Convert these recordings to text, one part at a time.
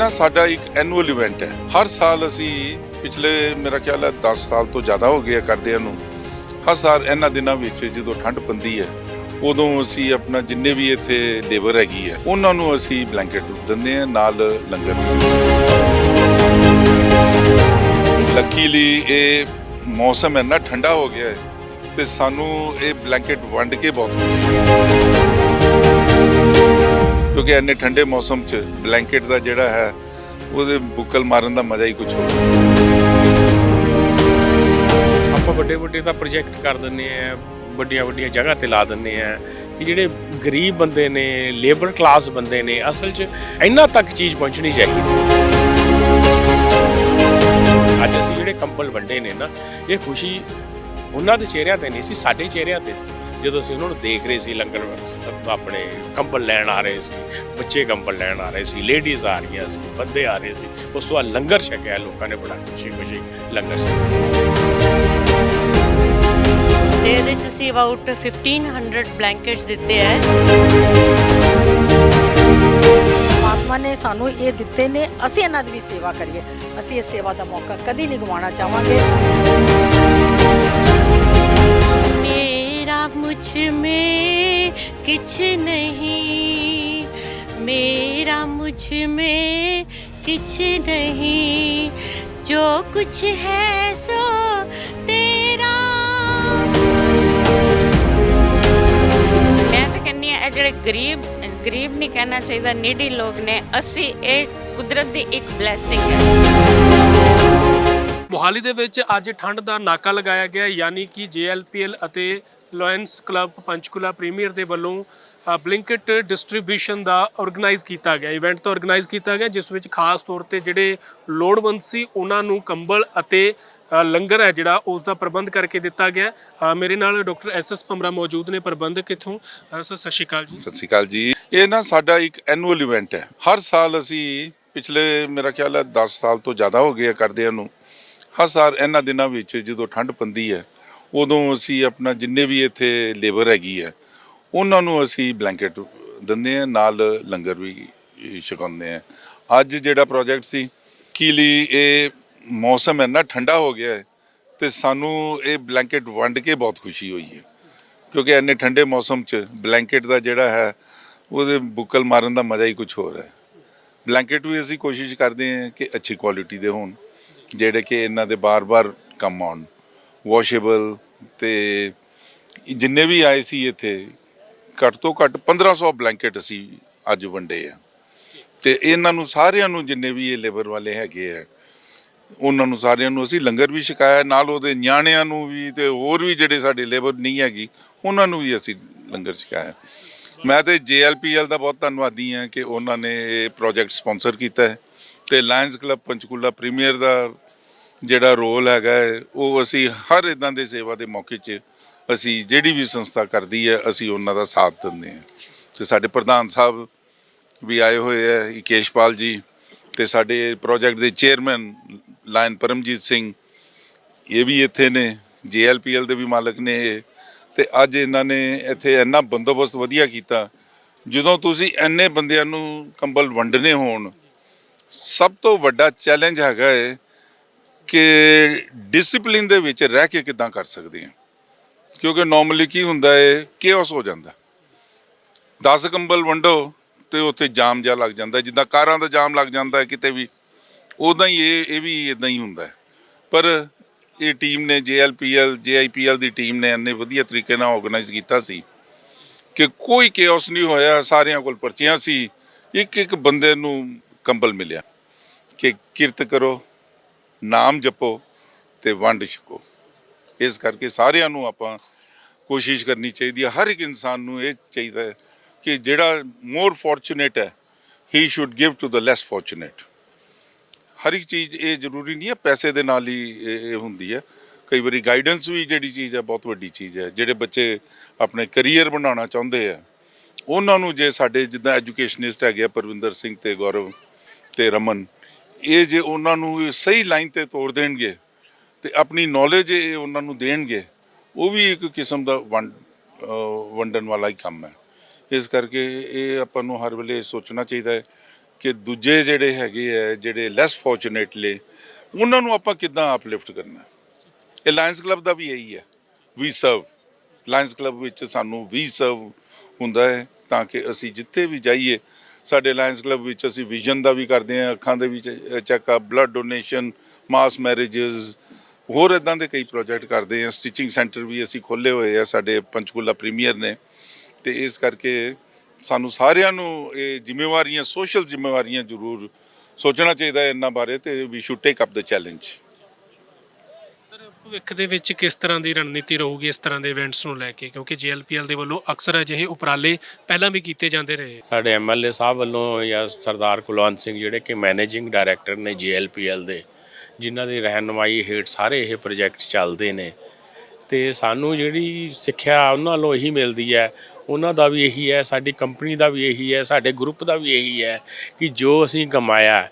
ਨਾ ਸਾਡਾ ਇੱਕ ਐਨੂਅਲ ਇਵੈਂਟ ਹੈ। ਹਰ ਸਾਲ ਅਸੀਂ ਪਿਛਲੇ ਮੇਰਾ ਖਿਆਲ ਹੈ 10 ਸਾਲ ਤੋਂ ਜ਼ਿਆਦਾ ਹੋ ਗਏ ਆ ਕਰਦਿਆਂ ਨੂੰ। ਹਰ ਸਾਲ ਇਹਨਾਂ ਦਿਨਾਂ ਵਿੱਚ ਜਦੋਂ ਠੰਡ ਪੈਂਦੀ ਹੈ, ਉਦੋਂ ਅਸੀਂ ਆਪਣਾ ਜਿੰਨੇ ਵੀ ਇੱਥੇ ਲੇਬਰ ਹੈਗੀ ਹੈ, ਉਹਨਾਂ ਨੂੰ ਅਸੀਂ ਬਲੈਂਕਟ ਦਿੰਦੇ ਆ ਨਾਲ ਲੰਗਰ। ਲੱਕੀਲੀ ਇਹ ਮੌਸਮ ਇੰਨਾ ਠੰਡਾ ਹੋ ਗਿਆ ਹੈ ਤੇ ਸਾਨੂੰ ਇਹ ਬਲੈਂਕਟ ਵੰਡ ਕੇ ਬਹੁਤ ਖੁਸ਼ੀ ਹੈ। ਕਿਉਂਕਿ ਇੰਨੇ ਠੰਡੇ ਮੌਸਮ 'ਚ ਬਲੈਂਕਟ ਦਾ ਜਿਹੜਾ ਹੈ, ਉਹਦੇ ਬੁੱਕਲ ਮਾਰਨ ਦਾ ਮਜ਼ਾ ਹੀ ਕੁਝ ਹੋਰ। ਆਪਾਂ ਵੱਡੇ ਵੱਡੇ ਤਾਂ ਪ੍ਰੋਜੈਕਟ ਕਰ ਦਿੰਦੇ ਆ, ਵੱਡੀਆਂ ਵੱਡੀਆਂ ਜਗ੍ਹਾ ਤੇ ਲਾ ਦਿੰਦੇ ਆ ਕਿ ਜਿਹੜੇ ਗਰੀਬ ਬੰਦੇ ਨੇ ਲੇਬਰ ਕਲਾਸ ਬੰਦੇ ਨੇ, ਅਸਲ 'ਚ ਇੰਨਾ ਤੱਕ ਚੀਜ਼ ਪਹੁੰਚਣੀ ਚਾਹੀਦੀ ਅੱਜ ਅਸੀਂ ਜਿਹੜੇ ਕੰਬਲ ਵੰਡੇ ਨੇ ਨਾ, ਇਹ ਖੁਸ਼ੀ ਉਹਨਾਂ ਦੇ ਚਿਹਰਿਆਂ ਤੇ ਨਹੀਂ ਸੀ, ਸਾਡੇ ਚਿਹਰਿਆਂ ਤੇ ਸੀ। ਜਦੋਂ ਅਸੀਂ ਉਹਨਾਂ ਨੂੰ ਦੇਖ ਰਹੇ ਸੀ ਲੰਗਰ ਆਪਣੇ ਕੰਬਲ ਲੈਣ ਆ ਰਹੇ ਸੀ ਬੱਚੇ ਕੰਬਲ ਲੈਣ ਆ ਰਹੇ ਸੀ ਲੇਡੀਜ਼ ਆ ਰਹੀਆਂ ਸੀ ਬੰਦੇ ਆ ਰਹੇ ਸੀ ਉਸ ਤੋਂ ਬਾਅਦ ਲੰਗਰ ਛਕਿਆ ਲੋਕਾਂ ਨੇ ਬੜਾ ਖੁਸ਼ੀ ਖੁਸ਼ੀ ਲੰਗਰ ਛਕਿਆ। ਤੇ ਇਹਦੇ ਚ ਅਸੀਂ ਅਬਾਊਟ 1500 ਬਲੈਂਕਟਸ ਦਿੱਤੇ ਹੈ ਪਰਮਾਤਮਾ ਨੇ ਸਾਨੂੰ ਇਹ ਦਿੱਤੇ ਨੇ ਅਸੀਂ ਇਹਨਾਂ ਦੀ ਵੀ ਸੇਵਾ ਕਰੀਏ। ਅਸੀਂ ਇਹ ਸੇਵਾ ਦਾ ਮੌਕਾ ਕਦੀ ਨਹੀਂ ਗਵਾਉਣਾ ਚਾਹਾਂਗੇ। ਕੁਛ ਮੈਂ ਕਿਛ ਨਹੀਂ ਮੇਰਾ ਮੁਝ ਮੈਂ ਕਿਛ ਨਹੀਂ ਜੋ ਕੁਛ ਹੈ ਸੋ ਤੇਰਾ ਮੈਂ ਤਾਂ ਕਹਿੰਨੀ ਆ ਜਿਹੜੇ ਗਰੀਬ ਗਰੀਬ ਨਹੀਂ ਕਹਿਣਾ ਚਾਹੀਦਾ ਨੀਡੀ ਲੋਕ ਨੇ ਅਸੀਂ ਇਹ ਕੁਦਰਤ ਦੀ ਇੱਕ ਬਲੇਸਿੰਗ ਹੈ ਮੋਹਾਲੀ ਦੇ ਵਿੱਚ ਅੱਜ ਠੰਡ ਦਾ ਨਾਕਾ ਲਗਾਇਆ ਗਿਆ ਯਾਨੀ ਕਿ ਜੀਐਲਪੀਐਲ ਅਤੇ ਲਾਇਨਸ ਕਲੱਬ ਪੰਚਕੂਲਾ ਪ੍ਰੀਮੀਅਰ ਦੇ ਵੱਲੋਂ ਬਲਿੰਕਟ ਡਿਸਟ੍ਰੀਬਿਊਸ਼ਨ ਦਾ ਆਰਗੇਨਾਈਜ਼ ਕੀਤਾ ਗਿਆ। ਇਵੈਂਟ ਤਾਂ ਆਰਗੇਨਾਈਜ਼ ਕੀਤਾ ਗਿਆ, ਜਿਸ ਵਿੱਚ ਖਾਸ ਤੌਰ ਤੇ ਜਿਹੜੇ ਲੋੜਵੰਦ ਸੀ, ਉਹਨਾਂ ਨੂੰ ਕੰਬਲ ਅਤੇ ਲੰਗਰ ਹੈ ਜਿਹੜਾ, ਉਸ ਦਾ ਪ੍ਰਬੰਧ ਕਰਕੇ ਦਿੱਤਾ ਗਿਆ। ਮੇਰੇ ਨਾਲ ਡਾਕਟਰ ਐਸ ਐਸ ਭਮਰਾ ਮੌਜੂਦ ਨੇ, ਪ੍ਰਬੰਧਕ ਇਥੋਂ। ਸਰ, ਸਤਿ ਸ਼੍ਰੀ ਅਕਾਲ ਜੀ। ਸਤਿ ਸ਼੍ਰੀ ਅਕਾਲ ਜੀ। ਇਹ ਨਾ ਸਾਡਾ ਇੱਕ ਐਨੂਅਲ ਇਵੈਂਟ ਹੈ। ਹਰ ਸਾਲ ਅਸੀਂ ਪਿਛਲੇ, ਮੇਰਾ ਖਿਆਲ ਹੈ 10 ਸਾਲ ਤੋਂ ਜ਼ਿਆਦਾ ਹੋ ਗਏ ਆ ਕਰਦਿਆਂ ਨੂੰ। ਹਰ ਸਾਲ ਇਹਨਾਂ ਦਿਨਾਂ ਵਿੱਚ ਜਦੋਂ ਠੰਡ ਪੈਂਦੀ ਹੈ ਉਦੋਂ ਅਸੀਂ ਆਪਣਾ ਜਿੰਨੇ ਵੀ ਇੱਥੇ ਲੇਬਰ ਹੈਗੀ ਹੈ, ਉਹਨਾਂ ਨੂੰ ਅਸੀਂ ਬਲੈਂਕਟ ਦਿੰਦੇ ਆ ਨਾਲ ਲੰਗਰ ਵੀ ਛਕਾਉਂਦੇ ਆ ਅੱਜ ਜਿਹੜਾ ਪ੍ਰੋਜੈਕਟ ਸੀ ਕੀਲੀ ਇਹ ਮੌਸਮ ਇੰਨਾ ਠੰਡਾ ਹੋ ਗਿਆ ਹੈ, ਤੇ ਸਾਨੂੰ ਇਹ ਬਲੈਂਕਟ ਵੰਡ ਕੇ ਬਹੁਤ ਖੁਸ਼ੀ ਹੋਈ ਹੈ। ਕਿਉਂਕਿ ਇੰਨੇ ਠੰਡੇ ਮੌਸਮ 'ਚ ਬਲੈਂਕਟ ਦਾ ਜਿਹੜਾ ਹੈ, ਉਹਦੇ ਬੁੱਕਲ ਮਾਰਨ ਦਾ ਮਜ਼ਾ ਹੀ ਕੁਝ ਹੋਰ ਹੈ। ਬਲੈਂਕਟ ਵੀ ਅਸੀਂ ਕੋਸ਼ਿਸ਼ ਕਰਦੇ ਹਾਂ ਕਿ ਅੱਛੀ ਕੁਆਲਿਟੀ ਦੇ ਹੋਣ, ਜਿਹੜੇ ਕਿ ਇਹਨਾਂ ਦੇ ਬਾਰ-ਬਾਰ ਕੰਮ ਆਉਣ। ਵਾਸ਼ੇਬਲ ਤੇ ਜਿੰਨੇ ਵੀ ਆਏ ਸੀ ਇੱਥੇ, ਘੱਟ ਤੋਂ ਘੱਟ 1500 ਬਲੈਂਕਟ ਅਸੀਂ ਅੱਜ ਵੰਡੇ ਆ। ਤੇ ਇਹਨਾਂ ਨੂੰ ਸਾਰਿਆਂ ਨੂੰ ਜਿੰਨੇ ਵੀ ਇਹ ਲੇਬਰ ਵਾਲੇ ਹੈਗੇ ਆ, ਉਹਨਾਂ ਨੂੰ ਸਾਰਿਆਂ ਨੂੰ ਅਸੀਂ ਲੰਗਰ ਵੀ ਛਕਾਇਆ, ਨਾਲ ਉਹਦੇ ਨਿਆਣਿਆਂ ਨੂੰ ਵੀ ਤੇ ਹੋਰ ਵੀ ਜਿਹੜੇ ਸਾਡੇ ਲੇਬਰ ਨਹੀਂ ਹੈਗੀ, ਉਹਨਾਂ ਨੂੰ ਵੀ ਅਸੀਂ ਲੰਗਰ ਛਕਾਇਆ। ਮੈਂ ਤੇ JLPL ਦਾ ਬਹੁਤ ਧੰਨਵਾਦੀ ਹਾਂ ਕਿ ਉਹਨਾਂ ਨੇ ਇਹ ਪ੍ਰੋਜੈਕਟ ਸਪਾਂਸਰ ਕੀਤਾ ਹੈ ਤੇ ਲਾਇਨਸ ਕਲੱਬ ਪੰਚਕੂਲਾ ਪ੍ਰੀਮੀਅਰ ਦਾ ਜਿਹੜਾ ਰੋਲ ਹੈਗਾ ਹੈ, ਉਹ ਅਸੀਂ ਹਰ ਇਦਾਂ ਦੇ ਸੇਵਾ ਦੇ ਮੌਕੇ 'ਚ ਅਸੀਂ ਜਿਹੜੀ ਵੀ ਸੰਸਥਾ ਕਰਦੀ ਹੈ ਅਸੀਂ ਉਹਨਾਂ ਦਾ ਸਾਥ ਦਿੰਦੇ ਹਾਂ। ਤੇ ਸਾਡੇ ਪ੍ਰਧਾਨ ਸਾਹਿਬ ਵੀ ਆਏ ਹੋਏ ਹੈ ਇਕੇਸ਼ਪਾਲ ਜੀ ਤੇ ਸਾਡੇ ਪ੍ਰੋਜੈਕਟ ਦੇ ਚੇਅਰਮੈਨ ਲਾਇਨ ਪਰਮਜੀਤ ਸਿੰਘ ਇਹ ਵੀ ਇੱਥੇ ਨੇ JLPL ਦੇ ਵੀ ਮਾਲਕ ਨੇ ਇਹ। ਤੇ ਅੱਜ ਇਹਨਾਂ ਨੇ ਇੱਥੇ ਇੰਨਾ ਬੰਦੋਬਸਤ ਵਧੀਆ ਕੀਤਾ ਜਦੋਂ ਤੁਸੀਂ ਇੰਨੇ ਬੰਦਿਆਂ ਨੂੰ ਕੰਬਲ ਵੰਡਨੇ ਹੋਣ ਸਭ ਤੋਂ ਵੱਡਾ ਚੈਲੰਜ ਹੈਗਾ ਏ ਕਿ ਡਿਸਪਲਿਨ ਦੇ ਵਿੱਚ ਰਹਿ ਕੇ ਕਿਦਾਂ ਕਰ ਸਕਦੇ ਹਾਂ? ਕਿਉਂਕਿ ਨਾਰਮਲੀ ਕੀ ਹੁੰਦਾ ਹੈ ਕੇਓਸ ਹੋ ਜਾਂਦਾ। 10 ਕੰਬਲ ਵੰਡੋ ਤੇ ਉੱਥੇ ਜਾਮ ਜਾ ਲੱਗ ਜਾਂਦਾ। ਜਿੱਦਾਂ ਕਾਰਾਂ ਦਾ ਜਾਮ ਲੱਗ ਜਾਂਦਾ ਕਿਤੇ ਵੀ ਉਦਾਂ ਹੀ ਇਹ ਇਹ ਵੀ ਇਦਾਂ ਹੀ ਹੁੰਦਾ ਪਰ ਇਹ ਟੀਮ ਨੇ JLPL JIPL ਦੀ ਟੀਮ ਨੇ ਇੰਨੇ ਵਧੀਆ ਤਰੀਕੇ ਨਾਲ ਆਰਗੇਨਾਈਜ਼ ਕੀਤਾ ਸੀ ਕਿ ਕੋਈ ਕੇਓਸ ਨਹੀਂ ਹੋਇਆ। ਸਾਰਿਆਂ ਕੋਲ ਪਰਚੀਆਂ ਸੀ। ਇੱਕ ਇੱਕ ਬੰਦੇ ਨੂੰ ਕੰਬਲ ਮਿਲਿਆ ਕਿ ਕਿਰਤ ਕਰੋ। ਨਾਮ ਜਪੋ ਤੇ ਵੰਡ ਛਕੋ। ਇਸ ਕਰਕੇ ਸਾਰਿਆਂ ਨੂੰ ਆਪਾਂ ਕੋਸ਼ਿਸ਼ ਕਰਨੀ ਚਾਹੀਦੀ ਹੈ। ਹਰ ਇੱਕ ਇਨਸਾਨ ਨੂੰ ਇਹ ਚਾਹੀਦਾ ਹੈ ਕਿ ਜਿਹੜਾ ਮੋਰ ਫੋਰਚੂਨੇਟ ਹੈ he should give to the less fortunate ਹਰ ਇੱਕ ਚੀਜ਼ ਇਹ ਜ਼ਰੂਰੀ ਨਹੀਂ ਹੈ, ਪੈਸੇ ਦੇ ਨਾਲ ਹੀ ਇਹ ਇਹ ਹੁੰਦੀ ਹੈ। ਕਈ ਵਾਰੀ ਗਾਈਡੈਂਸ ਵੀ ਜਿਹੜੀ ਚੀਜ਼ ਹੈ, ਬਹੁਤ ਵੱਡੀ ਚੀਜ਼ ਹੈ। ਜਿਹੜੇ ਬੱਚੇ ਆਪਣੇ ਕੈਰੀਅਰ ਬਣਾਉਣਾ ਚਾਹੁੰਦੇ ਆ, ਉਹਨਾਂ ਨੂੰ ਜੇ ਸਾਡੇ ਜਿੱਦਾਂ ਐਜੂਕੇਸ਼ਨਿਸਟ ਹੈਗੇ ਆ, ਪਰਵਿੰਦਰ ਸਿੰਘ ਤੇ ਗੌਰਵ ਤੇ ਰਮਨ ਇਹ ਜੇ ਉਹਨਾਂ ਨੂੰ ਸਹੀ ਲਾਈਨ ਤੇ ਤੋੜ ਦੇਣਗੇ ਤੇ ਆਪਣੀ ਨੌਲੇਜ ਇਹ ਉਹਨਾਂ ਨੂੰ ਦੇਣਗੇ, ਉਹ ਵੀ ਇੱਕ ਕਿਸਮ ਦਾ ਵੰਡ ਵੰਡਣ ਵਾਲਾ ਹੀ ਕੰਮ ਹੈ। ਇਸ ਕਰਕੇ ਇਹ ਆਪਾਂ ਨੂੰ ਹਰ ਵੇਲੇ ਸੋਚਣਾ ਚਾਹੀਦਾ ਹੈ ਕਿ ਦੂਜੇ ਜਿਹੜੇ ਹੈਗੇ ਆ, ਜਿਹੜੇ ਲੈਸ ਫੋਰਚੂਨੇਟਲੀ ਉਹਨਾਂ ਨੂੰ ਆਪਾਂ ਕਿੱਦਾਂ ਅਪਲਿਫਟ ਕਰਨਾ ਇਹ ਲਾਇਨਸ ਕਲੱਬ ਦਾ ਵੀ ਇਹੀ ਹੈ। ਵੀ ਸਰਵ ਲਾਇਨਸ ਕਲੱਬ ਵਿੱਚ ਸਾਨੂੰ ਵੀ ਸਰਵ ਹੁੰਦਾ ਹੈ ਤਾਂ ਕਿ ਅਸੀਂ ਜਿੱਥੇ ਵੀ ਜਾਈਏ ਸਾਡੇ ਲਾਇਨਸ ਕਲੱਬ ਵਿੱਚ ਅਸੀਂ ਵਿਜ਼ਨ ਦਾ ਵੀ ਕਰਦੇ ਹਾਂ, ਅੱਖਾਂ ਦੇ ਵਿੱਚ checkup blood donation mass marriages ਹੋਰ ਇਦਾਂ ਦੇ ਕਈ ਪ੍ਰੋਜੈਕਟ ਕਰਦੇ ਹਾਂ। ਸਟਿਚਿੰਗ ਸੈਂਟਰ ਵੀ ਅਸੀਂ ਖੋਲੇ ਹੋਏ ਆ, ਸਾਡੇ ਪੰਚਕੂਲਾ ਪ੍ਰੀਮੀਅਰ ਨੇ। ਤੇ ਇਸ ਕਰਕੇ ਸਾਨੂੰ ਸਾਰਿਆਂ ਨੂੰ ਇਹ ਜ਼ਿੰਮੇਵਾਰੀਆਂ ਸੋਸ਼ਲ ਜ਼ਿੰਮੇਵਾਰੀਆਂ ਜ਼ਰੂਰ ਸੋਚਣਾ ਚਾਹੀਦਾ ਹੈ ਇਹਨਾਂ ਬਾਰੇ ਤੇ we should take up the challenge ਭਵਿੱਖ ਦੇ ਵਿੱਚ ਕਿਸ ਤਰ੍ਹਾਂ ਦੀ ਰਣਨੀਤੀ ਰਹੂਗੀ ਇਸ ਤਰ੍ਹਾਂ ਦੇ ਇਵੈਂਟਸ ਨੂੰ ਲੈ ਕੇ? ਕਿਉਂਕਿ ਜੀਐਲਪੀਐਲ ਦੇ ਵੱਲੋਂ ਅਕਸਰ ਅਜਿਹੇ ਉਪਰਾਲੇ ਪਹਿਲਾਂ ਵੀ ਕੀਤੇ ਜਾਂਦੇ ਰਹੇ। ਸਾਡੇ ਐਮਐਲਏ ਸਾਹਿਬ ਵੱਲੋਂ ਜਾਂ ਸਰਦਾਰ ਕੁਲਵੰਤ ਸਿੰਘ ਜਿਹੜੇ ਕਿ ਮੈਨੇਜਿੰਗ ਡਾਇਰੈਕਟਰ ਨੇ ਜੀਐਲਪੀਐਲ ਦੇ, ਜਿਨ੍ਹਾਂ ਦੀ ਰਹਿਨਮਾਈ ਹੇਠ ਸਾਰੇ ਇਹ ਪ੍ਰੋਜੈਕਟ ਚੱਲਦੇ ਨੇ, ਤੇ ਸਾਨੂੰ ਜਿਹੜੀ ਸਿੱਖਿਆ ਉਹਨਾਂ ਵੱਲੋਂ ਇਹੀ ਮਿਲਦੀ ਹੈ। ਉਹਨਾਂ ਦਾ ਵੀ ਇਹੀ ਹੈ, ਸਾਡੀ ਕੰਪਨੀ ਦਾ ਵੀ ਇਹੀ ਹੈ, ਸਾਡੇ ਗਰੁੱਪ ਦਾ ਵੀ ਇਹੀ ਹੈ ਕਿ ਜੋ ਅਸੀਂ ਕਮਾਇਆ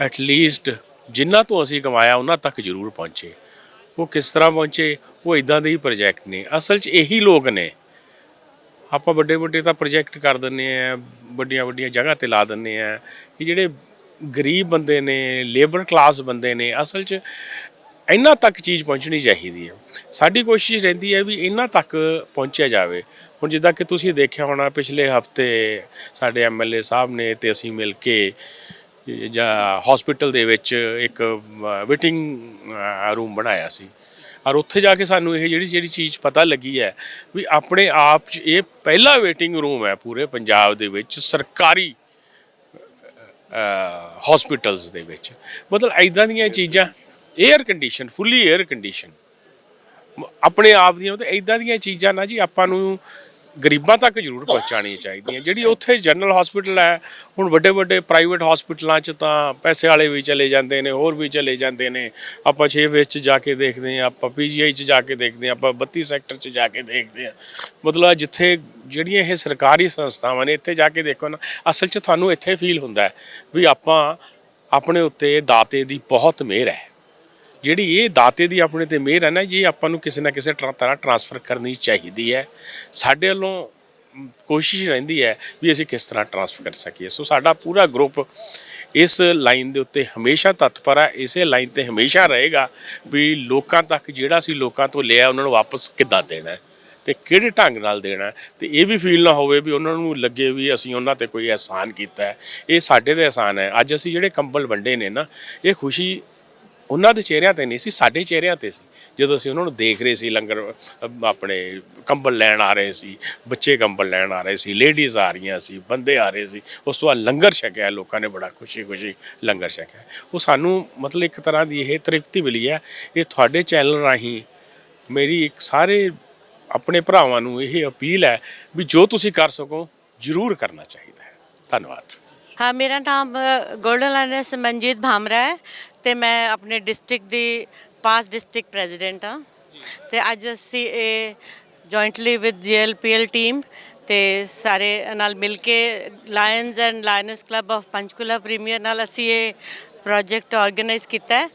ਐਟ ਲੀਸਟ ਜਿੰਨਾ ਤੋਂ ਅਸੀਂ ਕਮਾਇਆ, ਉਹਨਾਂ ਤੱਕ ਜ਼ਰੂਰ ਪਹੁੰਚੇ। ਉਹ ਕਿਸ ਤਰ੍ਹਾਂ ਪਹੁੰਚੇ, ਉਹ ਇਦਾਂ ਦੇ ਹੀ ਪ੍ਰੋਜੈਕਟ ਨੇ। ਅਸਲ 'ਚ ਇਹੀ ਲੋਕ ਨੇ। ਆਪਾਂ ਵੱਡੇ ਵੱਡੇ ਤਾਂ ਪ੍ਰੋਜੈਕਟ ਕਰ ਦਿੰਨੇ ਆ ਵੱਡੀਆਂ ਵੱਡੀਆਂ ਜਗ੍ਹਾ ਤੇ ਲਾ ਦਿੰਨੇ ਆ। ਇਹ ਜਿਹੜੇ ਗਰੀਬ ਬੰਦੇ ਨੇ ਲੇਬਰ ਕਲਾਸ ਬੰਦੇ ਨੇ, ਅਸਲ 'ਚ ਇਹਨਾਂ ਤੱਕ ਚੀਜ਼ ਪਹੁੰਚਣੀ ਚਾਹੀਦੀ ਹੈ ਸਾਡੀ ਕੋਸ਼ਿਸ਼ ਰਹਿੰਦੀ ਹੈ ਵੀ ਇਹਨਾਂ ਤੱਕ ਪਹੁੰਚਿਆ ਜਾਵੇ। ਹੁਣ ਜਿੱਦਾਂ ਕਿ ਤੁਸੀਂ ਦੇਖਿਆ ਹੋਣਾ, ਪਿਛਲੇ ਹਫ਼ਤੇ ਸਾਡੇ ਐਮਐਲਏ ਸਾਹਿਬ ਨੇ ਤੇ ਅਸੀਂ ਮਿਲ ਕੇ ਜਾਂ ਹਸਪੀਟਲ ਦੇ ਵਿੱਚ ਇੱਕ ਵੇਟਿੰਗ ਰੂਮ ਬਣਾਇਆ ਸੀ। ਔਰ ਉੱਥੇ ਜਾ ਕੇ ਸਾਨੂੰ ਇਹ ਜਿਹੜੀ ਜਿਹੜੀ ਚੀਜ਼ ਪਤਾ ਲੱਗੀ ਹੈ ਵੀ ਆਪਣੇ ਆਪ 'ਚ ਇਹ ਪਹਿਲਾ ਵੇਟਿੰਗ ਰੂਮ ਹੈ ਪੂਰੇ ਪੰਜਾਬ ਦੇ ਵਿੱਚ ਸਰਕਾਰੀ ਹਸਪੀਟਲਸ ਦੇ ਵਿੱਚ। ਮਤਲਬ ਐਦਾਂ ਦੀਆਂ ਚੀਜ਼ਾਂ air condition fully air condition ਆਪਣੇ ਆਪ ਦੀਆਂ, ਮਤਲਬ ਐਦਾਂ ਦੀਆਂ ਚੀਜ਼ਾਂ ਨਾ ਜੀ ਆਪਾਂ ਨੂੰ ਗਰੀਬਾਂ ਤੱਕ ਜ਼ਰੂਰ ਪਹੁੰਚਾਉਣੀਆਂ ਚਾਹੀਦੀਆਂ। ਜਿਹੜੀ ਉੱਥੇ ਜਨਰਲ ਹਸਪੀਟਲ ਹੈ, ਹੁਣ ਵੱਡੇ ਵੱਡੇ ਪ੍ਰਾਈਵੇਟ ਹਸਪੀਟਲਾਂ 'ਚ ਤਾਂ ਪੈਸੇ ਵਾਲੇ ਵੀ ਚਲੇ ਜਾਂਦੇ ਨੇ, ਹੋਰ ਵੀ ਚਲੇ ਜਾਂਦੇ ਨੇ। ਆਪਾਂ 6 'ਚ ਜਾ ਕੇ ਦੇਖਦੇ ਹਾਂ, ਆਪਾਂ ਪੀਜੀਆਈ 'ਚ ਜਾ ਕੇ ਦੇਖਦੇ ਹਾਂ, ਆਪਾਂ 32 ਸੈਕਟਰ 'ਚ ਜਾ ਕੇ ਦੇਖਦੇ ਹਾਂ। ਮਤਲਬ ਜਿੱਥੇ ਜਿਹੜੀਆਂ ਇਹ ਸਰਕਾਰੀ ਸੰਸਥਾਵਾਂ ਨੇ, ਇੱਥੇ ਜਾ ਕੇ ਦੇਖੋ ਨਾ, ਅਸਲ 'ਚ ਤੁਹਾਨੂੰ ਇੱਥੇ ਫੀਲ ਹੁੰਦਾ ਵੀ ਆਪਾਂ ਆਪਣੇ ਉੱਤੇ ਦਾਤੇ ਦੀ ਬਹੁਤ ਮਿਹਰ ਹੈ। ਜਿਹੜੀ ਇਹ ਦਾਤੇ ਦੀ ਆਪਣੇ ਤੇ ਮਿਹਰ ਹੈ ਨਾ, ਇਹ ਆਪਾਂ ਨੂੰ ਕਿਸੇ ਨਾ ਕਿਸੇ ਟਰਾ- ਤਰ੍ਹਾਂ ਟਰਾਂਸਫਰ ਕਰਨੀ ਚਾਹੀਦੀ ਹੈ। ਸਾਡੇ ਵੱਲੋਂ ਕੋਸ਼ਿਸ਼ ਰਹਿੰਦੀ ਹੈ ਵੀ ਅਸੀਂ ਕਿਸ ਤਰ੍ਹਾਂ ਟਰਾਂਸਫਰ ਕਰ ਸਕੀਏ। ਸੋ ਸਾਡਾ ਪੂਰਾ ਗਰੁੱਪ ਇਸ ਲਾਈਨ ਦੇ ਉੱਤੇ ਹਮੇਸ਼ਾ ਤਤਪਰ ਹੈ। ਇਸੇ ਲਾਈਨ ਤੇ ਹਮੇਸ਼ਾ ਰਹੇਗਾ ਵੀ ਲੋਕਾਂ ਤੱਕ ਜਿਹੜਾ ਅਸੀਂ ਲੋਕਾਂ ਤੋਂ ਲਿਆ, ਉਹਨਾਂ ਨੂੰ ਵਾਪਸ ਕਿੱਦਾਂ ਦੇਣਾ ਹੈ ਤੇ ਕਿਹੜੇ ਢੰਗ ਨਾਲ ਦੇਣਾ ਹੈ। ਤੇ ਇਹ ਵੀ ਫੀਲ ਨਾ ਹੋਵੇ ਵੀ ਉਹਨਾਂ ਨੂੰ ਲੱਗੇ ਵੀ ਅਸੀਂ ਉਹਨਾਂ ਤੇ ਕੋਈ ਅਹਿਸਾਨ ਕੀਤਾ ਹੈ। ਇਹ ਸਾਡੇ ਤੇ ਅਹਿਸਾਨ ਹੈ। ਅੱਜ ਅਸੀਂ ਜਿਹੜੇ ਕੰਬਲ ਵੰਡੇ ਨੇ ਨਾ, ਇਹ ਖੁਸ਼ੀ ਉਹਨਾਂ ਦੇ ਚਿਹਰਿਆਂ ਤੇ ਨਹੀਂ ਸੀ, ਸਾਡੇ ਚਿਹਰਿਆਂ ਤੇ ਸੀ। ਜਦੋਂ ਅਸੀਂ ਉਹਨਾਂ ਨੂੰ ਦੇਖ ਰਹੇ ਸੀ, ਲੰਗਰ ਆਪਣੇ ਕੰਬਲ ਲੈਣ ਆ ਰਹੇ ਸੀ, ਬੱਚੇ ਕੰਬਲ ਲੈਣ ਆ ਰਹੇ ਸੀ ਲੇਡੀਜ਼ ਆ ਰਹੀਆਂ ਸੀ, ਬੰਦੇ ਆ ਰਹੇ ਸੀ, ਉਸ ਤੋਂ ਬਾਅਦ ਲੰਗਰ ਛਕਿਆ, ਲੋਕਾਂ ਨੇ ਬੜਾ ਖੁਸ਼ੀ-ਖੁਸ਼ੀ ਲੰਗਰ ਛਕਿਆ। ਉਹ ਸਾਨੂੰ ਮਤਲਬ ਇੱਕ ਤਰ੍ਹਾਂ ਦੀ ਇਹ ਤ੍ਰਿਪਤੀ ਮਿਲੀ ਹੈ, ਇਹ ਤੁਹਾਡੇ ਚੈਨਲ ਰਾਹੀਂ ਮੇਰੀ ਇੱਕ ਸਾਰੇ ਆਪਣੇ ਭਰਾਵਾਂ ਨੂੰ ਇਹ ਅਪੀਲ ਹੈ ਵੀ ਜੋ ਤੁਸੀਂ ਕਰ ਸਕੋ, ਜ਼ਰੂਰ ਕਰਨਾ ਚਾਹੀਦਾ ਹੈ। ਧੰਨਵਾਦ। ਹਾਂ, ਮੇਰਾ ਨਾਮ ਗੋਲਡਨ ਲਾਈਨਸ ਮਨਜੀਤ ਭਾਮਰਾ ਹੈ। ਤੇ ਮੈਂ ਆਪਣੇ ਡਿਸਟ੍ਰਿਕਟ ਦੀ ਪਾਸ ਡਿਸਟ੍ਰਿਕਟ ਪ੍ਰੈਜ਼ੀਡੈਂਟ ਹਾਂ। ਤੇ ਅੱਜ ਅਸੀਂ ਇਹ ਜੁਆਇੰਟਲੀ ਵਿਦ ਜੀਐਲਪੀਐਲ ਟੀਮ ਤੇ ਸਾਰੇ ਨਾਲ ਮਿਲ ਕੇ lions and lions club of Panchkula premier ਨਾਲ ਅਸੀਂ ਇਹ ਪ੍ਰੋਜੈਕਟ ਆਰਗੇਨਾਈਜ਼ ਕੀਤਾ ਹੈ।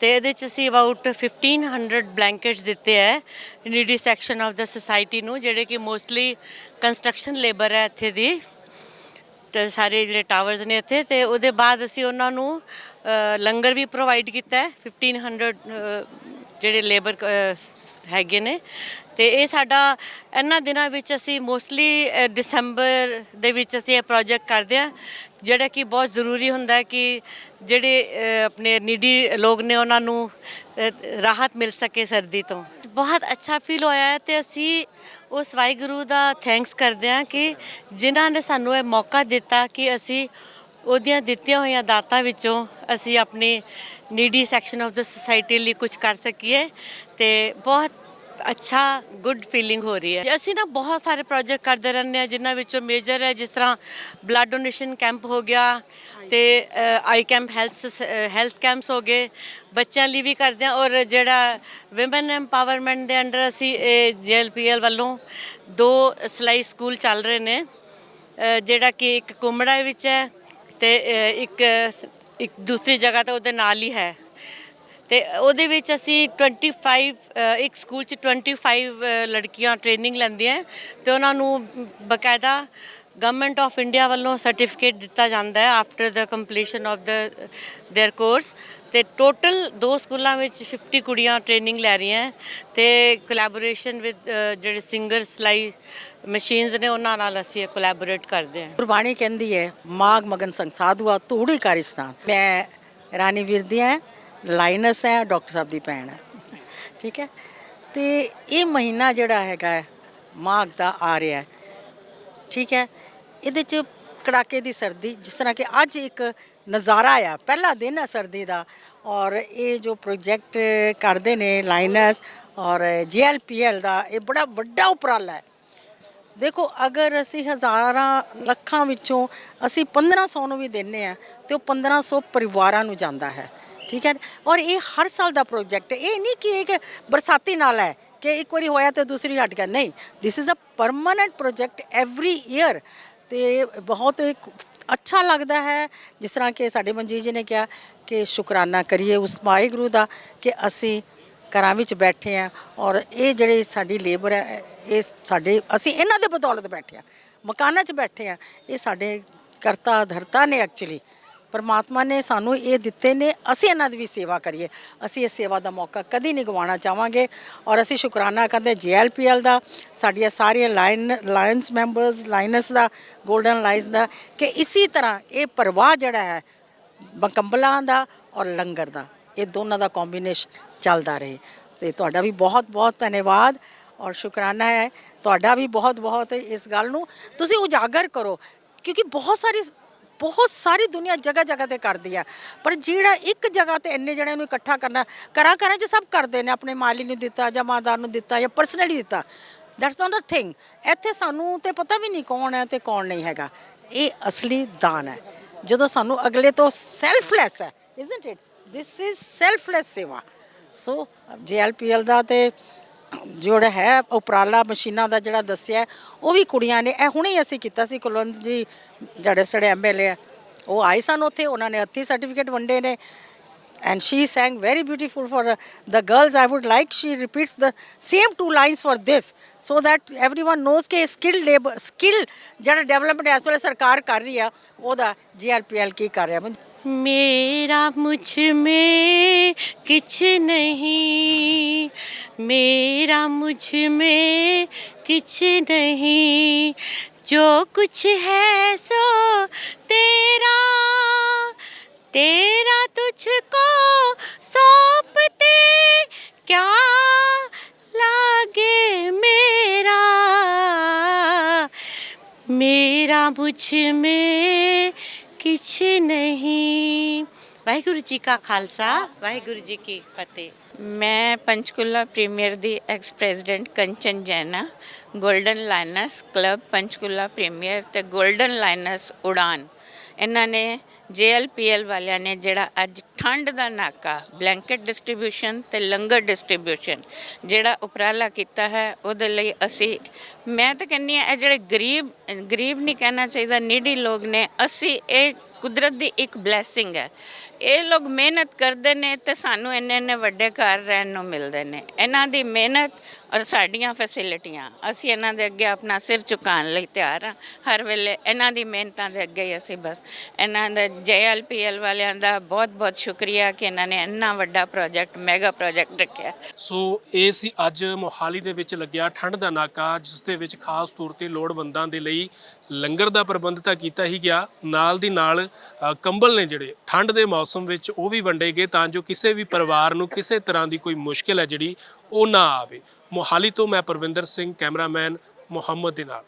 ਤੇ ਇਹਦੇ ਚ ਅਸੀਂ ਅਬਾਊਟ 1500 ਬਲੈਂਕਟਸ ਦਿੱਤੇ ਹੈ needy section of the society ਨੂੰ, ਜਿਹੜੇ ਕਿ ਮੋਸਟਲੀ ਕੰਸਟਰਕਸ਼ਨ ਲੇਬਰ ਹੈ ਇੱਥੇ ਦੀ। ਟ ਸਾਰੇ ਜਿਹੜੇ ਟਾਵਰਸ ਨੇ ਇੱਥੇ ਤੇ ਉਹਦੇ ਬਾਅਦ ਅਸੀਂ ਉਹਨਾਂ ਨੂੰ ਅ, ਲੰਗਰ ਵੀ ਪ੍ਰੋਵਾਈਡ ਕੀਤਾ ਹੈ। 1500 ਅ, ਜਿਹੜੇ ਲੇਬਰ ਹੈਗੇ ਨੇ। ਤੇ ਇਹ ਸਾਡਾ ਇਹਨਾਂ ਦਿਨਾਂ ਵਿੱਚ ਅਸੀਂ ਮੋਸਟਲੀ ਦਸੰਬਰ ਦੇ ਵਿੱਚ ਅਸੀਂ ਇਹ ਪ੍ਰੋਜੈਕਟ ਕਰਦੇ ਆ ਜਿਹੜਾ ਕਿ ਬਹੁਤ ਜ਼ਰੂਰੀ ਹੁੰਦਾ ਹੈ ਕਿ ਜਿਹੜੇ ਆਪਣੇ ਨੀਡੀ ਲੋਕ ਨੇ ਉਹਨਾਂ ਨੂੰ ਰਾਹਤ ਮਿਲ ਸਕੇ ਸਰਦੀ ਤੋਂ। ਬਹੁਤ ਅੱਛਾ ਫੀਲ ਹੋਇਆ ਹੈ ਤੇ ਅਸੀਂ ਉਸ ਵਾਹਿਗੁਰੂ ਦਾ ਥੈਂਕਸ ਕਰਦੇ ਹਾਂ ਕਿ ਜਿਨ੍ਹਾਂ ਨੇ ਸਾਨੂੰ ਇਹ ਮੌਕਾ ਦਿੱਤਾ ਕਿ ਅਸੀਂ ਉਹਦੀਆਂ ਦਿੱਤੀਆਂ ਹੋਈਆਂ ਦਾਤਾਂ ਵਿੱਚੋਂ ਅਸੀਂ ਆਪਣੀ needy section of the society ਲਈ ਕੁਝ ਕਰ ਸਕੀਏ ਤੇ ਬਹੁਤ ਅੱਛਾ ਗੁੱਡ ਫੀਲਿੰਗ ਹੋ ਰਹੀ ਹੈ। ਅਸੀਂ ਨਾ ਬਹੁਤ ਸਾਰੇ ਪ੍ਰੋਜੈਕਟ ਕਰਦੇ ਰਹਿੰਦੇ ਹਾਂ, ਜਿਨ੍ਹਾਂ ਵਿੱਚੋਂ ਮੇਜਰ ਹੈ, ਜਿਸ ਤਰ੍ਹਾਂ ਬਲੱਡ ਡੋਨੇਸ਼ਨ ਕੈਂਪ ਹੋ ਗਿਆ ਤੇ eye camp health health camps ਹੋ ਗਏ। ਬੱਚਿਆਂ ਲਈ ਵੀ ਕਰਦੇ ਹਾਂ ਔਰ ਜਿਹੜਾ ਔਮਨ ਐਮਪਾਵਰਮੈਂਟ ਦੇ ਅੰਡਰ ਅਸੀਂ ਇਹ ਜੀਐਲਪੀਐਲ ਵੱਲੋਂ ਦੋ ਸਲਾਈ ਸਕੂਲ ਚੱਲ ਰਹੇ ਨੇ। ਜਿਹੜਾ ਕਿ ਇੱਕ ਕੁੰਮੜਾ ਵਿੱਚ ਹੈ ਤੇ ਇੱਕ ਇੱਕ ਦੂਸਰੀ ਜਗ੍ਹਾ ਤੇ ਉਹਦੇ ਨਾਲ ਹੀ ਹੈ। ਤੇ ਉਹਦੇ ਵਿੱਚ ਅਸੀਂ 25 ਅ, ਇੱਕ ਸਕੂਲ 'ਚ 25 ਅ, ਲੜਕੀਆਂ ਟ੍ਰੇਨਿੰਗ ਲੈਂਦੀਆਂ ਤੇ ਉਹਨਾਂ ਨੂੰ ਬਕਾਇਦਾ ਗਵਰਨਮੈਂਟ ਆਫ ਇੰਡੀਆ ਵੱਲੋਂ ਸਰਟੀਫਿਕੇਟ ਦਿੱਤਾ ਜਾਂਦਾ ਹੈ after the completion of the their course ਤੇ ਟੋਟਲ ਦੋ ਸਕੂਲਾਂ ਵਿੱਚ 50 ਕੁੜੀਆਂ ਟ੍ਰੇਨਿੰਗ ਲੈ ਰਹੀਆਂ ਹੈ ਤੇ ਕੋਲੈਬੋਰੇਸ਼ਨ ਵਿਦ ਜਿਹੜੇ ਸਿੰਗਰ ਸਲਾਈ ਮਸ਼ੀਨਸ ਨੇ ਉਹਨਾਂ ਨਾਲ ਅਸੀਂ ਕੋਲੈਬੋਰੇਟ ਕਰਦੇ ਹਾਂ ਗੁਰਬਾਣੀ ਕਹਿੰਦੀ ਹੈ ਮਾਗ ਮਗਨ ਸੰਗ ਸਾਧੂਆ ਤੂੜੀ ਕਰੀ ਸਨਾਨ ਮੈਂ ਰਾਣੀ ਵੀਰ ਦੀ ਹਾਂ ਲਾਈਨਸ ਹੈ ਡਾਕਟਰ ਸਾਹਿਬ ਦੀ ਭੈਣ ਹੈ। ਠੀਕ ਹੈ? ਤੇ ਇਹ ਮਹੀਨਾ ਜਿਹੜਾ ਹੈਗਾ ਹੈ, ਮਾਘ ਦਾ ਆ ਰਿਹਾ ਠੀਕ ਹੈ? ਇਹਦੇ ਚ ਕੜਾਕੇ ਦੀ ਸਰਦੀ ਜਿਸ ਤਰ੍ਹਾਂ ਕਿ ਅੱਜ ਇੱਕ ਨਜ਼ਾਰਾ ਆ ਪਹਿਲਾ ਦਿਨ ਹੈ ਸਰਦੀ ਦਾ ਔਰ ਇਹ ਜੋ ਪ੍ਰੋਜੈਕਟ ਕਰਦੇ ਨੇ ਲਾਈਨਸ ਔਰ ਜੀਐਲਪੀਐਲ ਦਾ ਇਹ ਬੜਾ ਵੱਡਾ ਉਪਰਾਲਾ ਹੈ। ਦੇਖੋ ਅਗਰ ਅਸੀਂ ਹਜ਼ਾਰਾਂ ਲੱਖਾਂ ਵਿੱਚੋਂ ਅਸੀਂ 1500 ਨੂੰ ਵੀ ਦਿੰਨੇ ਆ ਤੇ ਉਹ 1500 ਪਰਿਵਾਰਾਂ ਨੂੰ ਜਾਂਦਾ ਹੈ। ਠੀਕ ਹੈ? ਔਰ ਇਹ ਹਰ ਸਾਲ ਦਾ ਪ੍ਰੋਜੈਕਟ ਹੈ। ਇਹ ਨਹੀਂ ਕਿ ਇੱਕ ਬਰਸਾਤੀ ਨਾਲ ਹੈ ਕਿ ਇੱਕ ਵਾਰੀ ਹੋਇਆ ਤੇ ਦੂਸਰੀ ਹਟ ਗਿਆ। ਨਹੀਂ this is a permanent project every year ਤੇ ਬਹੁਤ ਅੱਛਾ ਲੱਗਦਾ ਹੈ। ਜਿਸ ਤਰ੍ਹਾਂ ਕਿ ਸਾਡੇ ਮਨਜੀਤ ਜੀ ਨੇ ਕਿਹਾ ਕਿ ਸ਼ੁਕਰਾਨਾ ਕਰੀਏ ਉਸ ਵਾਹਿਗੁਰੂ ਦਾ ਕਿ ਅਸੀਂ ਘਰਾਂ ਵਿੱਚ ਬੈਠੇ ਆ ਔਰ ਇਹ ਜਿਹੜੇ ਸਾਡੀ ਲੇਬਰ ਹੈ, ਇਹ ਸਾਡੇ, ਅਸੀਂ ਇਹਨਾਂ ਦੇ ਬਦੌਲਤ ਬੈਠੇ ਆ ਮਕਾਨਾਂ 'ਚ ਬੈਠੇ ਆ ਇਹ ਸਾਡੇ ਕਰਤਾ ਧਰਤਾ ਨੇ ਐਕਚੁਅਲੀ ਪਰਮਾਤਮਾ ਨੇ ਸਾਨੂੰ ਇਹ ਦਿੱਤੇ ਨੇ, ਅਸੀਂ ਇਹਨਾਂ ਦੀ ਵੀ ਸੇਵਾ ਕਰੀਏ। ਅਸੀਂ ਇਸ ਸੇਵਾ ਦਾ ਮੌਕਾ ਕਦੀ ਨਹੀਂ ਗਵਾਉਣਾ ਚਾਹਾਂਗੇ। ਔਰ ਅਸੀਂ ਸ਼ੁਕਰਾਨਾ ਕਰਦੇ ਜੀਐਲਪੀਐਲ ਦਾ, ਸਾਡੀਆਂ ਸਾਰੀਆਂ ਲਾਈਨ, ਲਾਇਨਸ ਮੈਂਬਰਸ ਲਾਈਨਸ ਦਾ 골ਡਨ ਲਾਈਨਸ ਦਾ, ਕਿ ਇਸੇ ਤਰ੍ਹਾਂ ਇਹ ਪ੍ਰਵਾਹ ਜਿਹੜਾ ਹੈ ਕੰਬਲਾਂ ਦਾ ਔਰ ਲੰਗਰ ਦਾ, ਇਹ ਦੋਨਾਂ ਦਾ ਕੰਬੀਨੇਸ਼ਨ ਚੱਲਦਾ ਰਹੇ। ਤੇ ਤੁਹਾਡਾ ਵੀ ਬਹੁਤ ਬਹੁਤ ਧੰਨਵਾਦ ਔਰ ਸ਼ੁਕਰਾਨਾ ਹੈ। ਤੁਹਾਡਾ ਵੀ ਬਹੁਤ ਬਹੁਤ ਇਸ ਗੱਲ ਨੂੰ ਤੁਸੀਂ ਉਜਾਗਰ ਕਰੋ, ਕਿਉਂਕਿ ਬਹੁਤ ਸਾਰੀ ਬਹੁਤ ਸਾਰੀ ਦੁਨੀਆ ਜਗ੍ਹਾ ਜਗ੍ਹਾ ਤੇ ਕਰਦੀ ਆ। ਪਰ ਜਿਹੜਾ ਇੱਕ ਜਗ੍ਹਾ ਤੇ ਇੰਨੇ ਜਣਿਆਂ ਨੂੰ ਇਕੱਠਾ ਕਰਨਾ ਕਰਾ ਕਰਾ ਚ ਸਭ ਕਰਦੇ ਨੇ, ਆਪਣੇ ਮਾਲੀ ਨੂੰ ਦਿੱਤਾ, ਜਾਂ ਮਾਦਾਰ ਨੂੰ ਦਿੱਤਾ, ਜਾਂ ਪਰਸਨਲੀ ਦਿੱਤਾ। ਦੈਟਸ ਨਾਟ ਅ ਥਿੰਗ ਇੱਥੇ ਸਾਨੂੰ ਤੇ ਪਤਾ ਵੀ ਨਹੀਂ ਕੌਣ ਹੈ ਤੇ ਕੌਣ ਨਹੀਂ ਹੈਗਾ। ਇਹ ਅਸਲੀ ਦਾਨ ਹੈ। ਜਦੋਂ ਸਾਨੂੰ ਅਗਲੇ ਤੋਂ ਸੈਲਫਲੈਸ ਹੈ isn't it this is selfless seva. So GLPL ਦਾ ਤੇ ਜਿਹੜਾ ਹੈ ਉਪਰਾਲਾ ਮਸ਼ੀਨਾਂ ਦਾ ਜਿਹੜਾ ਦੱਸਿਆ ਉਹ ਵੀ ਕੁੜੀਆਂ ਨੇ ਇਹ ਹੁਣੇ ਹੀ ਅਸੀਂ ਕੀਤਾ ਸੀ ਕੁਲਵੰਤ ਜੀ ਜਿਹੜੇ ਸੜੇ ਐਮਐਲਏ ਆ ਉਹ ਆਏ ਸਨ ਉੱਥੇ ਉਹਨਾਂ ਨੇ ਹੱਥੀ ਸਰਟੀਫਿਕੇਟ ਵੰਡੇ ਨੇ and she sang very beautiful for uh, the girls i would like she repeats the same two lines for this so that everyone knows ਕਿ skill labor skill ਜਿਹੜਾ ਡਿਵੈਲਪਮੈਂਟ ਇਸ ਵੇਲੇ ਸਰਕਾਰ ਕਰ ਰਹੀ ਆ ਉਹਦਾ ਜੀਆਰਪੀਐਲ ਕੀ ਕਰ ਰਿਹਾ मेरा मुझ में किछ नहीं मेरा मुझ में किछ नहीं जो कुछ है सो तेरा तेरा तुझको सौंपते क्या लागे मेरा मेरा मुझ में ਕਿਛ ਨਹੀਂ। ਵਾਹਿਗੁਰੂ ਜੀ ਕਾ ਖਾਲਸਾ, ਵਾਹਿਗੁਰੂ ਜੀ ਕੀ ਫਤਿਹ। ਮੈਂ ਪੰਚਕੂਲਾ ਪ੍ਰੀਮੀਅਰ ਦੀ ex president Kanchan Jaina golden liners club Panchkula premier ਤੇ 골ਡਨ ਲਾਈਨਰਸ ਉਡਾਨ। ਇਹਨਾਂ ਨੇ ਜੀਐਲਪੀਐਲ ਵਾਲਿਆਂ ਨੇ ਜਿਹੜਾ ਅੱਜ ਠੰਡ ਦਾ ਨਾਕਾ ਬਲੈਂਕਟ ਡਿਸਟ੍ਰੀਬਿਊਸ਼ਨ ਤੇ ਲੰਗਰ ਡਿਸਟ੍ਰੀਬਿਊਸ਼ਨ ਜਿਹੜਾ ਉਪਰਾਲਾ ਕੀਤਾ ਹੈ, ਉਹਦੇ ਲਈ ਅਸੀਂ, ਮੈਂ ਤਾਂ ਕਹਿੰਨੀ ਆ ਇਹ ਜਿਹੜੇ ਗਰੀਬ ਗਰੀਬ ਨਹੀਂ ਕਹਿਣਾ ਚਾਹੀਦਾ ਨੀਡੀ ਲੋਕ ਨੇ, ਅਸੀਂ ਇਹ ਕੁਦਰਤ ਦੀ ਇੱਕ ਬਲੇਸਿੰਗ ਹੈ। ਇਹ ਲੋਕ ਮਿਹਨਤ ਕਰਦੇ ਨੇ ਤੇ ਸਾਨੂੰ ਇੰਨੇ ਇੰਨੇ ਵੱਡੇ ਘਰ ਰਹਿਣ ਨੂੰ ਮਿਲਦੇ ਨੇ। ਇਹਨਾਂ ਦੀ ਮਿਹਨਤ ਔਰ ਸਾਡੀਆਂ ਫੈਸਿਲਿਟੀਆਂ ਅਸੀਂ ਇਹਨਾਂ ਦੇ ਅੱਗੇ ਆਪਣਾ ਸਿਰ ਝੁਕਾਉਣ ਲਈ ਤਿਆਰ ਹਾਂ। ਹਰ ਵੇਲੇ ਇਹਨਾਂ ਦੀ ਮਿਹਨਤਾਂ ਦੇ ਅੱਗੇ ਹੀ ਅਸੀਂ ਬਸ, ਇਹਨਾਂ ਦਾ ਜੇਐਲਪੀਐਲ ਵਾਲਿਆਂ ਦਾ ਬਹੁਤ ਬਹੁਤ ਸ਼ੁਕਰੀਆ ਕਿ ਇਹਨਾਂ ਨੇ ਇੰਨਾ ਵੱਡਾ ਪ੍ਰੋਜੈਕਟ ਮੈਗਾ ਪ੍ਰੋਜੈਕਟ ਰੱਖਿਆ। ਸੋ ਇਹ ਸੀ ਅੱਜ ਮੋਹਾਲੀ ਦੇ ਵਿੱਚ ਲੱਗਿਆ ਠੰਡ ਦਾ ਨਾਕਾ, ਜਿਸ ਦੇ ਵਿੱਚ ਖਾਸ ਤੌਰ ਤੇ ਲੋੜਵੰਦਾਂ ਦੇ ਲਈ ਲੰਗਰ ਦਾ ਪ੍ਰਬੰਧ ਤਾਂ ਕੀਤਾ ਹੀ ਗਿਆ। ਨਾਲ ਦੀ ਨਾਲ ਕੰਬਲ ਨੇ ਜਿਹੜੇ ਠੰਡ ਦੇ ਮੌਸਮ ਵਿੱਚ ਉਹ ਵੀ ਵੰਡੇ ਗਏ ਤਾਂ ਜੋ ਕਿਸੇ ਵੀ ਪਰਿਵਾਰ ਨੂੰ ਕਿਸੇ ਤਰ੍ਹਾਂ ਦੀ ਕੋਈ ਮੁਸ਼ਕਿਲ ਹੈ ਜਿਹੜੀ ਉਹ ਨਾ ਆਵੇ। ਮੋਹਾਲੀ ਤੋਂ ਮੈਂ ਪਰਵਿੰਦਰ ਸਿੰਘ, ਕੈਮਰਾਮੈਨ ਮੁਹੰਮਦ ਦੇ ਨਾਲ।